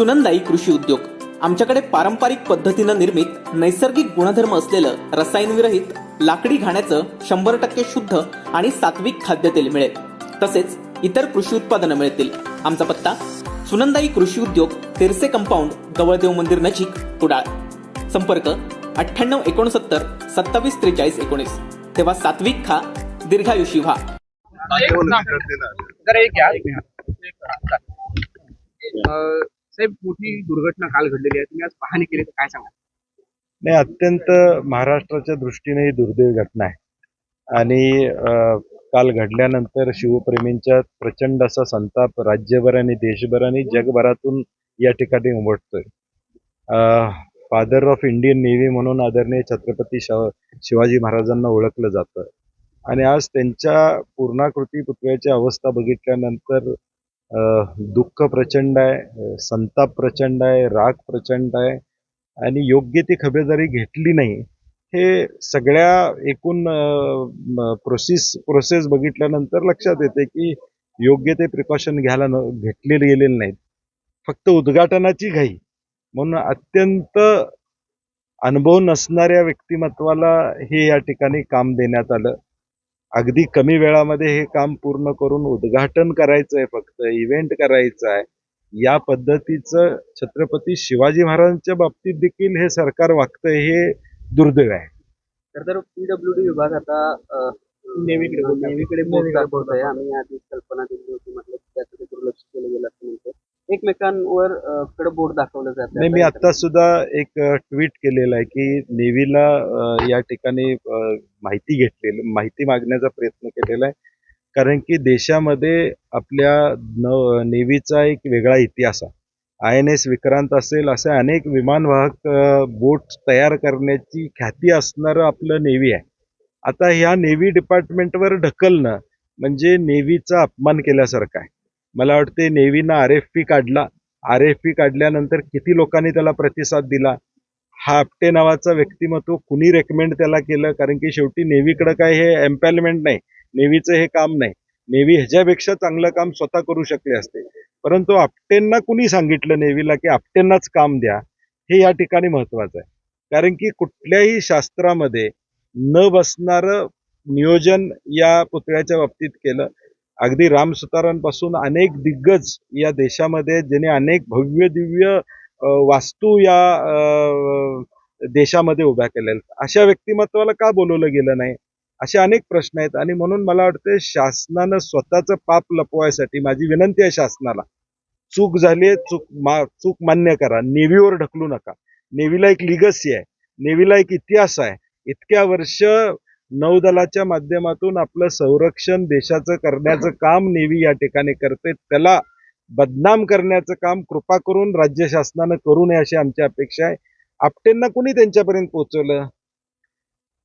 सुनंदाई कृषी उद्योग. आमच्याकडे पारंपरिक पद्धतीनं निर्मित नैसर्गिक गुणधर्म असलेलं रसायनविरहित लाकडी घाण्याचं शंभर टक्के शुद्ध आणि सात्विक खाद्यतेल मिळेल. तसेच इतर कृषी उत्पादनं मिळतील. आमचा पत्ता सुनंदाई कृषी उद्योग तेरसे कंपाऊंड गवळदेव मंदिर नजीक कुडाळ. संपर्क अठ्ठ्याण्णव एकोणसत्तर सत्तावीस त्रेचाळीस एकोणीस. तेव्हा सात्विक खा दीर्घायुषी व्हा. एक साहेब मोठी दुर्घटना काल घडलेली आहे. तुम्ही आज पाहणी केली तर काय सांगा नाही अत्यंत महाराष्ट्राच्या दृष्टीने ही दुर्दैवी घटना आहे. आणि काल घडल्यानंतर शिवप्रेमींच्या प्रचंड असा संताप राज्यभर आणि देशभर आणि जगभरातून या ठिकाणी उमटतोय. फादर ऑफ इंडियन नेव्ही म्हणून आदरणीय छत्रपती शिवाजी महाराजांना ओळखलं जातं. आणि आज त्यांच्या पूर्णाकृती पुतळ्याची अवस्था बघितल्यानंतर दुःख प्रचंड आहे संताप प्रचंड आहे राग प्रचंड आहे आणि योग्य ती खबरदारी घेतली नाही. हे सगळ्या एकूण प्रोसेस प्रोसेस बघितल्यानंतर लक्षात येते की योग्य ते प्रिकॉशन घ्यायला न घेतलेले गेलेले नाहीत. फक्त उद्घाटनाची घाई. म्हणून अत्यंत अनुभव नसणाऱ्या व्यक्तिमत्वाला हे या ठिकाणी काम देण्यात आलं. अगदी कमी वेळामध्ये हे काम पूर्ण करून उद्घाटन करायचं आहे फक्त इव्हेंट करायचं आहे या पद्धतीचं छत्रपती शिवाजी महाराजांच्या बाबतीत देखील हे सरकार वागतंय हे दुर्दैव आहे. तर तर पीडब्ल्यूडी विभाग आता अ, नेव्हीकडे आम्ही आधी कल्पना दिली होती म्हटलं की त्याकडे दुर्लक्ष केलं गेलं असं म्हणतो एकमेकांवर अ, कडे बोट दाखवलं जात. नाही मी आता सुद्धा एक ट्विट केलेलं आहे की नेव्हीला या ठिकाणी माहिती घेतलेली माहिती मागण्याचा प्रयत्न केलेला आहे. कारण की देशामध्ये आपल्या न नेव्हीचा एक वेगळा इतिहास आहे. आय एन एस विक्रांत असेल असे अनेक विमानवाहक बोट तयार करण्याची ख्याती असणारं आपलं नेव्ही आहे. आता ह्या नेव्ही डिपार्टमेंटवर ढकलणं म्हणजे नेव्हीचा अपमान केल्यासारखं आहे. मला वाटते नेव्हीनं आर एफ पी काढला. आर एफ पी काढल्यानंतर किती लोकांनी त्याला प्रतिसाद दिला? हा आपटे नावाचा व्यक्तिमत्व कुणी रेकमेंड त्याला केलं? कारण की शेवटी नेव्हीकडं काय हे एम्पॅलमेंट नाही. नेव्हीचं हे काम नाही. नेव्ही ह्याच्यापेक्षा चांगलं काम स्वतः करू शकले असते. परंतु आपटेंना कुणी सांगितलं नेव्हीला की आपटेंनाच काम द्या? हे या ठिकाणी महत्वाचं आहे. कारण की कुठल्याही शास्त्रामध्ये न बसणारं नियोजन या पुतळ्याच्या बाबतीत केलं. अगदी राम सुतारांपासून अनेक दिग्गज या देशामध्ये ज्याने अनेक भव्य दिव्य वास्तू या देशामध्ये उभ्या केलेल्या आहेत. अशा व्यक्तिमत्वाला का बोलवलं गेलं नाही? असे अनेक प्रश्न आहेत आणि म्हणून मला वाटतं शासनानं स्वतःचं पाप लपवायसाठी माझी विनंती आहे शासनाला. चूक झाली आहे, चूक मा चूक मान्य करा. नेव्हीवर ढकलू नका. नेव्हीला एक लिगसी आहे. नेव्हीला एक इतिहास आहे. इतक्या वर्ष नौदलाच्या माध्यमातून आपलं संरक्षण देशाचं करण्याचं काम नेव्ही या ठिकाणी करते. त्याला बदनाम करण्याचं काम कृपा करून राज्य शासनानं करू नये अशी आमची अपेक्षा आहे. आपटेंना कुणी त्यांच्यापर्यंत पोहोचवलं?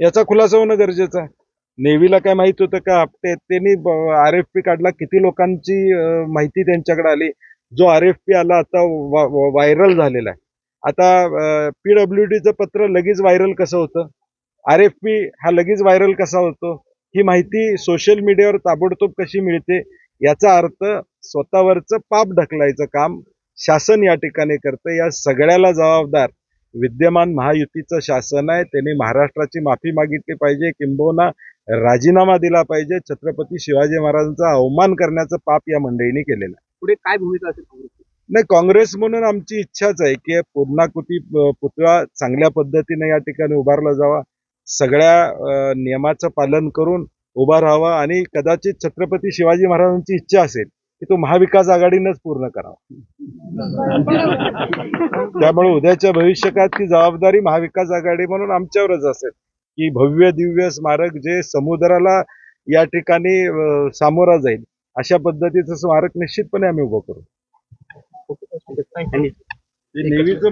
याचा खुलासा होणं गरजेचं आहे. नेव्हीला काय माहीत होतं का आपटे त्यांनी आर एफ पी काढला. किती लोकांची माहिती त्यांच्याकडे आली. जो आर एफ पी आला आता व्हायरल झालेला आहे. आता पी डब्ल्यू डीचं पत्र लगेच व्हायरल कसं होतं? आर एफ पी हा लगेच व्हायरल कसा होतो? ही माहिती सोशल मीडियावर ताबडतोब कशी मिळते? याचा अर्थ स्वतःवरचं पाप ढकलायचं काम शासन या ठिकाणी करतं. या सगळ्याला जबाबदार विद्यमान महायुतीचं शासन आहे. त्यांनी महाराष्ट्राची माफी मागितली पाहिजे. किंबहुना राजीनामा दिला पाहिजे. छत्रपती शिवाजी महाराजांचा अवमान करण्याचं पाप या मंडळीने केलेलं आहे. पुढे काय भूमिका असेल? नाही काँग्रेस म्हणून आमची इच्छाच आहे की पूर्णाकृती पुतळा चांगल्या पद्धतीने या ठिकाणी उभारला जावा. सगळ्या नियमाचं पालन करून उभा राहावा आणि कदाचित छत्रपती शिवाजी महाराजांची इच्छा असेल की तो महाविकास आघाडीनंच पूर्ण करावा. त्यामुळे उद्याच्या भविष्यकाळात ती जबाबदारी महाविकास आघाडी म्हणून आमच्यावरच असेल की भव्य दिव्य स्मारक जे समुद्राला या ठिकाणी सामोरा जाईल अशा पद्धतीचं स्मारक निश्चितपणे आम्ही उभं करू. नेव्हीचं